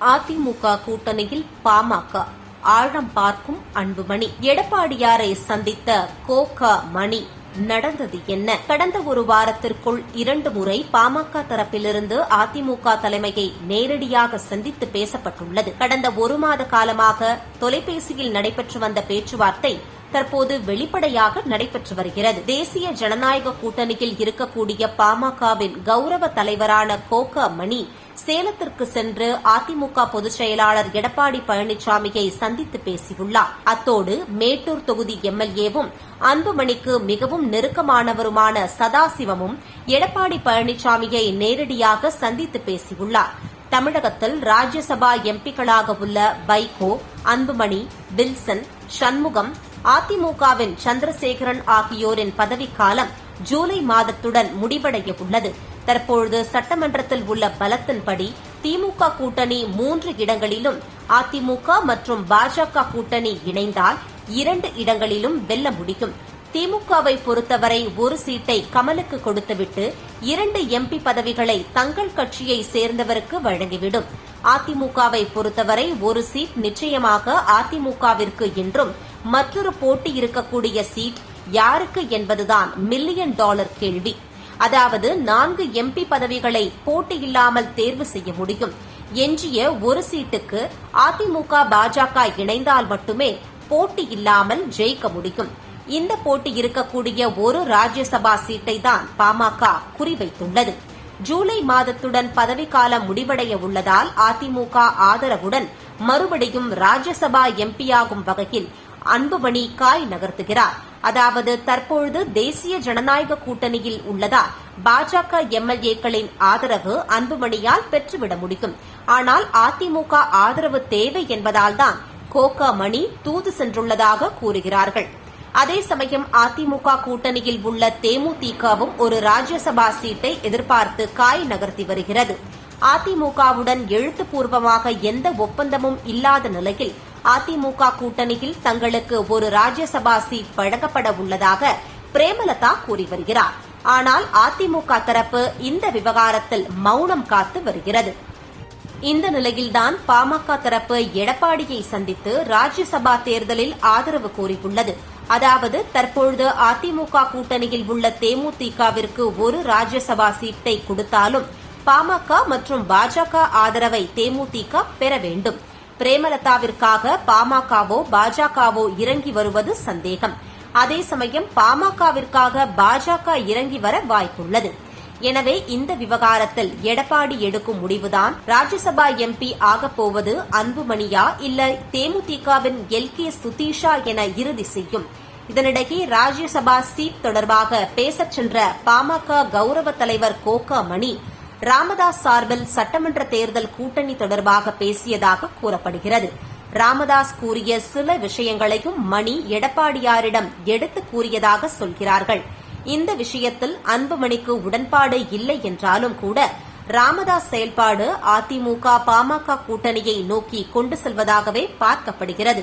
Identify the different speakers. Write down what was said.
Speaker 1: அதிமுக கூட்டணியில் பாமக. ஆழம் பார்க்கும் அன்புமணி. எடப்பாடியாரை சந்தித்த கோக மணி. நடந்தது என்ன? கடந்த ஒரு வாரத்திற்குள் இரண்டு முறை பாமக தரப்பிலிருந்து அதிமுக தலைமையை நேரடியாக சந்தித்து பேசப்பட்டுள்ளது. கடந்த ஒரு மாத காலமாக தொலைபேசியில் நடைபெற்று வந்த பேச்சுவார்த்தை தற்போது வெளிப்படையாக நடைபெற்று வருகிறது. தேசிய ஜனநாயக கூட்டணியில் இருக்கக்கூடிய பாமகவின் கௌரவ தலைவரான கோக மணி சேலத்திற்கு சென்று அதிமுக பொதுச் செயலாளர் எடப்பாடி பழனிசாமியை சந்தித்து பேசியுள்ளார். அத்தோடு மேட்டூர் தொகுதி எம்எல்ஏவும் அன்புமணிக்கு மிகவும் நெருக்கமானவருமான சதாசிவமும் எடப்பாடி பழனிசாமியை நேரடியாக சந்தித்து பேசியுள்ளார். தமிழகத்தில் ராஜ்யசபா எம்பிக்களாக உள்ள வைகோ அன்புமணி வில்சன் சண்முகம் அதிமுகவின் சந்திரசேகரன் ஆகியோரின் பதவிக்காலம் ஜூலை மாதத்துடன் முடிவடைய உள்ளது தற்பொழுது சட்டமன்றத்தில் உள்ள பலத்தின்படி திமுக கூட்டணி மூன்று இடங்களிலும் அதிமுக மற்றும் பாஜக கூட்டணி இணைந்தால் இரண்டு இடங்களிலும் வெல்ல முடியும். திமுகவை பொறுத்தவரை ஒரு சீட்டை கமலுக்கு கொடுத்துவிட்டு இரண்டு எம்பி பதவிகளை தங்கள் கட்சியை சேர்ந்தவருக்கு வழங்கிவிடும். அதிமுகவை பொறுத்தவரை ஒரு சீட் நிச்சயமாக அதிமுகவிற்கு என்றும் மற்றொரு போட்டி இருக்கக்கூடிய சீட் யாருக்கு என்பதுதான் மில்லியன் டாலர் கேள்வி. அதாவது நான்கு எம்பி பதவிகளை போட்டியில்லாமல் தேர்வு செய்ய முடியும். எஞ்சிய ஒரு சீட்டுக்கு அதிமுக பாஜக இணைந்தால் மட்டுமே போட்டி இல்லாமல் ஜெயிக்க முடியும். இந்த போட்டி இருக்கக்கூடிய ஒரு ராஜ்யசபா சீட்டை தான் பாமக குறிவைத்துள்ளது. ஜூலை மாதத்துடன் பதவிக்காலம் முடிவடைய உள்ளதால் அதிமுக ஆதரவுடன் மறுபடியும் ராஜ்யசபா எம்பியாகும் வகையில் அன்புமணி காய் நகர்த்துகிறார். அதாவது தற்பொழுது தேசிய ஜனநாயக கூட்டணியில் உள்ளதால் பாஜக எம்எல்ஏக்களின் ஆதரவு அன்புமணியால் பெற்றுவிட முடியும். ஆனால் அதிமுக ஆதரவு தேவை என்பதால்தான் கோகா மணி தூது சென்றுள்ளதாக கூறுகிறார்கள். அதே சமயம் அதிமுக கூட்டணியில் உள்ள தேமுதிகவும் ஒரு ராஜ்யசபா சீட்டை எதிர்பார்த்து காய் நகர்த்தி வருகிறது. அதிமுகவுடன் எழுத்துப்பூர்வமாக எந்த ஒப்பந்தமும் இல்லாத நிலையில் அதிமுக கூட்டணியில் தங்களுக்கு ஒரு ராஜ்யசபா சீட் வழங்கப்பட உள்ளதாக பிரேமலதா கூறி வருகிறார். ஆனால் அதிமுக தரப்பு இந்த விவகாரத்தில் மௌனம் காத்து வருகிறது. இந்த நிலையில்தான் பாமக தரப்பு எடப்பாடியை சந்தித்து ராஜ்யசபா தேர்தலில் ஆதரவு கோரியுள்ளது அதாவது தற்பொழுது அதிமுக கூட்டணியில் உள்ள தேமுதிகவிற்கு ஒரு ராஜ்யசபா சீட்டை கொடுத்தாலும் பாமக மற்றும் பாஜக ஆதரவை தேமுதிக பெற வேண்டும். பிரேமலதாவிற்காக பாமகவோ பாஜகவோ இறங்கி வருவது சந்தேகம். அதே சமயம் பாமகவிற்காக பாஜக இறங்கி வர வாய்ப்புள்ளது. எனவே இந்த விவகாரத்தில் எடப்பாடி எடுக்கும் முடிவுதான். ராஜ்யசபா எம்பி ஆகப்போவது அன்புமணியா இல்ல தேமுதிகவின் எல் கே சுதீஷா என இறுதி செய்யும்? இதனிடையே ராஜ்யசபா சீட் தொடர்பாக பேசச் சென்ற பாமக கௌரவ தலைவர் கோகா மணி ராமதாஸ் சார்பில் சட்டமன்ற தேர்தல் கூட்டணி தொடர்பாக பேசியதாக கூறப்படுகிறது. ராமதாஸ் கூறிய சில விஷயங்களையும் மணி எடப்பாடியாரிடம் எடுத்து கூறியதாக சொல்கிறார்கள். இந்த விஷயத்தில் அன்புமணிக்கு உடன்பாடு இல்லை என்றாலும் கூட ராமதாஸ் செயல்பாடு அதிமுக பாமக கூட்டணியை நோக்கி கொண்டு செல்வதாகவே பார்க்கப்படுகிறது.